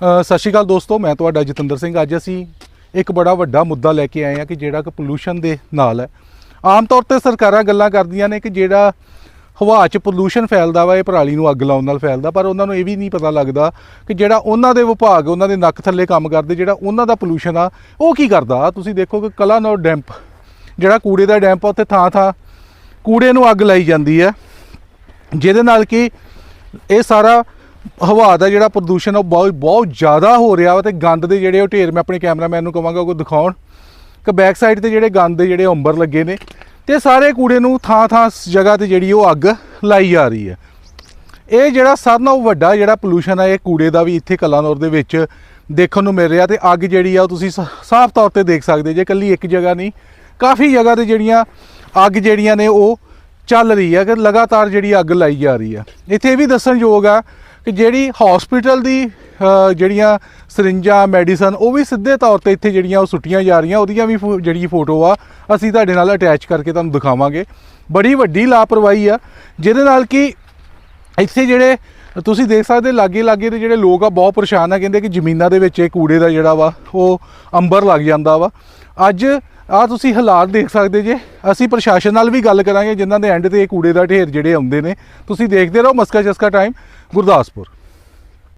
ਸਤਿ ਸ਼੍ਰੀ ਅਕਾਲ ਦੋਸਤੋ, ਮੈਂ ਤੁਹਾਡਾ ਜਤਿੰਦਰ ਸਿੰਘ। ਅੱਜ ਅਸੀਂ ਇੱਕ ਬੜਾ ਵੱਡਾ ਮੁੱਦਾ ਲੈ ਕੇ ਆਏ ਹਾਂ ਕਿ ਜਿਹੜਾ ਕਿ ਪੋਲੂਸ਼ਨ ਦੇ ਨਾਲ ਹੈ। ਆਮ ਤੌਰ ਤੇ ਸਰਕਾਰਾਂ ਗੱਲਾਂ ਕਰਦੀਆਂ ਨੇ ਕਿ ਜਿਹੜਾ ਹਵਾ 'ਚ ਪੋਲੂਸ਼ਨ ਫੈਲਦਾ ਵਾ, ਇਹ ਪਰਾਲੀ ਨੂੰ ਅੱਗ ਲਾਉਣ ਨਾਲ ਫੈਲਦਾ, ਪਰ ਉਹਨਾਂ ਨੂੰ ਇਹ ਵੀ ਨਹੀਂ ਪਤਾ ਲੱਗਦਾ ਕਿ ਜਿਹੜਾ ਉਹਨਾਂ ਦੇ ਵਿਭਾਗ, ਉਹਨਾਂ ਦੇ ਨੱਕ ਥੱਲੇ ਕੰਮ ਕਰਦੇ, ਜਿਹੜਾ ਉਹਨਾਂ ਦਾ ਪੋਲੂਸ਼ਨ ਆ, ਉਹ ਕੀ ਕਰਦਾ? ਤੁਸੀਂ ਦੇਖੋ ਕਿ ਕਲਾਨੌਰ ਡੈਂਪ, ਜਿਹੜਾ ਕੂੜੇ ਦਾ ਡੈਂਪ ਆ, ਉੱਥੇ ਥਾਂ ਥਾਂ ਕੂੜੇ ਨੂੰ ਅੱਗ ਲਾਈ ਜਾਂਦੀ ਹੈ। ਜਿਹਦੇ ਨਾਲ ਕਿ ਇਹ ਸਾਰਾ ਹਵਾ ਦਾ ਜਿਹੜਾ ਪ੍ਰਦੂਸ਼ਣ ਉਹ ਬਹੁਤ ਬਹੁਤ ਜ਼ਿਆਦਾ ਹੋ ਰਿਹਾ ਵਾ ਤੇ ਗੰਦ ਦੇ ਜਿਹੜੇ ਉਹ ਢੇਰ, ਮੈਂ ਆਪਣੇ ਕੈਮਰਾਮੈਨ ਨੂੰ ਕਹਾਂਗਾ ਉਹ ਦਿਖਾਉਣ। ਕਿ ਬੈਕ ਸਾਈਡ ਤੇ ਜਿਹੜੇ ਗੰਦ ਦੇ ਜਿਹੜੇ ਅੰਬਰ ਲੱਗੇ ਨੇ, ਤੇ ਸਾਰੇ ਕੂੜੇ ਨੂੰ ਥਾਂ ਥਾਂ ਜਗ੍ਹਾ ਤੇ ਜਿਹੜੀ ਉਹ ਅੱਗ ਲਾਈ ਜਾ ਰਹੀ ਹੈ। ਇਹ ਜਿਹੜਾ ਸਭ ਨਾਲੋਂ ਵੱਡਾ ਜਿਹੜਾ ਪੋਲੂਸ਼ਨ ਹੈ ਇਹ ਕੂੜੇ ਦਾ ਵੀ ਇੱਥੇ ਕਲਾਨੌਰ ਦੇ ਵਿੱਚ ਦੇਖਣ ਨੂੰ ਮਿਲ ਰਿਹਾ ਤੇ ਅੱਗ ਜਿਹੜੀ ਆ ਉਹ ਤੁਸੀਂ ਸਾ- ਸਾਫ਼ ਤੌਰ ਤੇ ਦੇਖ ਸਕਦੇ ਜੇ ਇਕੱਲੀ ਇੱਕ ਜਗ੍ਹਾ ਨਹੀਂ, ਕਾਫੀ ਜਗ੍ਹਾ ਤੇ ਜਿਹੜੀਆਂ ਅੱਗ ਜਿਹੜੀਆਂ ਨੇ ਉਹ ਚੱਲ ਰਹੀ ਹੈ ਕਿ ਲਗਾਤਾਰ ਜਿਹੜੀ ਅੱਗ ਲਾਈ ਜਾ ਰਹੀ ਆ। ਇੱਥੇ ਇਹ ਵੀ ਦੱਸਣਯੋਗ ਆ ਕਿ ਜਿਹੜੀ ਹਸਪੀਟਲ ਦੀ ਜਿਹੜੀਆਂ ਸਰਿੰਜਾਂ ਮੈਡੀਸਨ ਉਹ ਵੀ ਸਿੱਧੇ ਤੌਰ ਤੇ ਇੱਥੇ ਜਿਹੜੀਆਂ ਉਹ ਸੁੱਟੀਆਂ ਜਾ ਰਹੀਆਂ, ਉਹਦੀਆਂ ਵੀ ਫੋ- ਜਿਹੜੀ ਫੋਟੋ ਆ, ਅਸੀਂ ਤੁਹਾਡੇ ਨਾਲ ਅਟੈਚ ਕਰਕੇ ਤੁਹਾਨੂੰ ਦਿਖਾਵਾਂਗੇ। ਬੜੀ ਵੱਡੀ ਲਾਪਰਵਾਹੀ ਆ, ਜਿਹਦੇ ਨਾਲ ਕਿ ਇੱਥੇ ਜਿਹੜੇ, ਤੁਸੀਂ ਦੇਖ ਸਕਦੇ ਲਾਗੇ ਲਾਗੇ ਦੇ ਜਿਹੜੇ ਲੋਕ ਆ, ਬਹੁਤ ਪਰੇਸ਼ਾਨ ਆ, ਕਹਿੰਦੇ ਕਿ ਜ਼ਮੀਨਾਂ ਦੇ ਵਿੱਚ ਇਹ ਕੂੜੇ ਦਾ ਜਿਹੜਾ ਵਾ, ਉਹ ਅੰਬਰ ਲੱਗ ਜਾਂਦਾ ਵਾ। ਅੱਜ ਆ ਤੁਸੀਂ ਹਾਲਾਤ ਦੇਖ ਸਕਦੇ ਜੇ। ਅਸੀਂ ਪ੍ਰਸ਼ਾਸਨ ਨਾਲ ਵੀ ਗੱਲ ਕਰਾਂਗੇ, ਜਿਨ੍ਹਾਂ ਦੇ ਐਂਡ ਤੇ ਇਹ ਕੂੜੇ ਦਾ ਢੇਰ ਜਿਹੜੇ ਆਉਂਦੇ ਨੇ। ਤੁਸੀਂ ਦੇਖਦੇ ਰਹੋ ਮਸਕਾ ਚਸਕਾ ਟਾਈਮ ਗੁਰਦਾਸਪੁਰ।